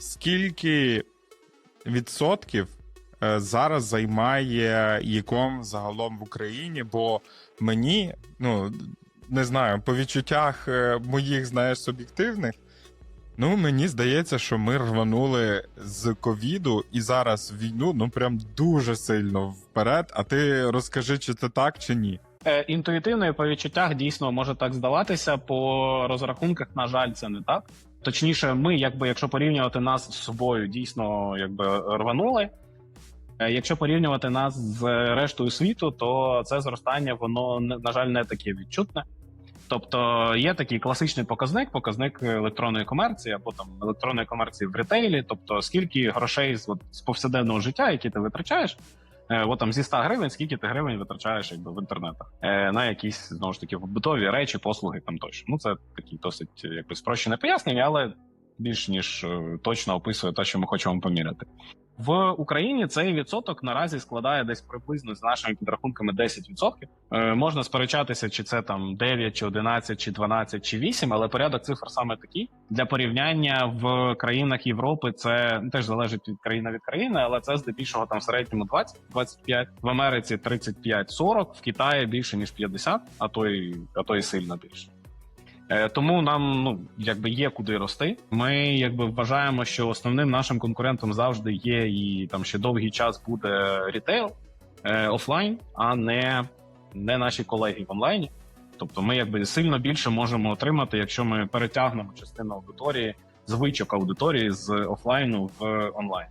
скільки відсотків е, зараз займає ЄКОМ загалом в Україні? Бо мені, ну не знаю, по відчуттях е, моїх, знаєш, суб'єктивних. Ну, мені здається, що ми рванули з ковіду і зараз війну ну прям дуже сильно вперед. А ти розкажи, чи це так, чи ні? Е, Інтуїтивно і по відчуттях дійсно може так здаватися. По розрахунках, на жаль, це не так. Точніше, ми, якби, якщо порівнювати нас з собою, дійсно якби рванули. Е, Якщо порівнювати нас з рештою світу, то це зростання, воно на жаль не таке відчутне. Тобто є такий класичний показник, показник електронної комерції або там електронної комерції в ретейлі, тобто скільки грошей з, от, з повсякденного життя, які ти витрачаєш, е, от там зі 100 гривень, скільки ти гривень витрачаєш якби в інтернетах е, на якісь знову ж таки побутові речі, послуги там тощо. Ну це такі досить якби спрощене пояснення, але більш ніж е, точно описує те, що ми хочемо поміряти. В Україні цей відсоток наразі складає десь приблизно з нашими підрахунками 10%. Е, можна сперечатися, чи це там 9, чи 11, чи 12, чи 8, але порядок цифр саме такий. Для порівняння в країнах Європи це ну, теж залежить від країни від країни, але це здебільшого там в середньому 20-25, в Америці 35-40, в Китаї більше ніж 50, а то й а то й сильно більше. Е, Тому нам ну якби є куди рости. Ми якби вважаємо, що основним нашим конкурентом завжди є і там ще довгий час буде рітейл е, офлайн, а не, не наші колеги в онлайні. Тобто, ми якби сильно більше можемо отримати, якщо ми перетягнемо частину аудиторії, звичок аудиторії з офлайну в онлайн.